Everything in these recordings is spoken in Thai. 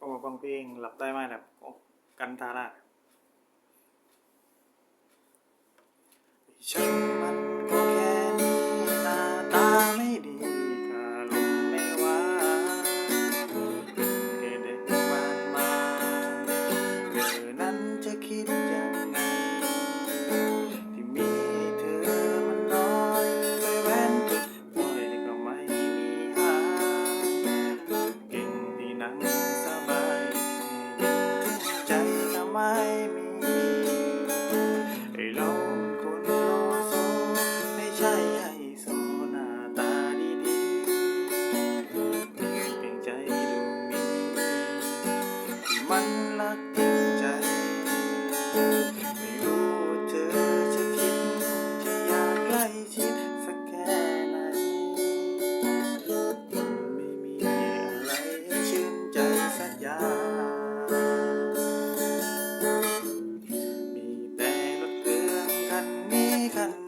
โอ้ฟังเพลงหลับได้ไหมแบบกันทาราฉันักใจ ไม่รู้ว่าเธอจะคิดจะอยากใกล้ชิดสักแค่ไหน ไม่มีอะไรให้ชื่นใจสักอย่าง มีแต่รถเครื่องคันนี้คัน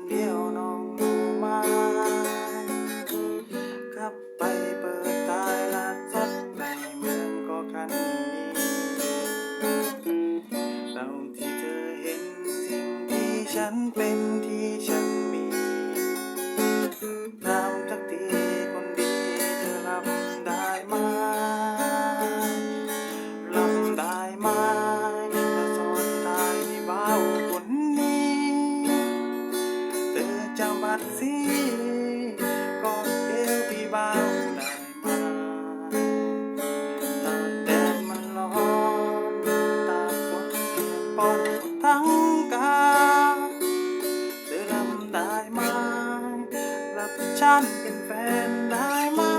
ฉันเป็นที่ฉันมีน้ำทักทีคนดีเธอรับได้ไหมรับได้ไหมถ้าสนใจยในเบาคนนี้เธอจะบัดเสีย ฉันเป็นแฟนได้ไหม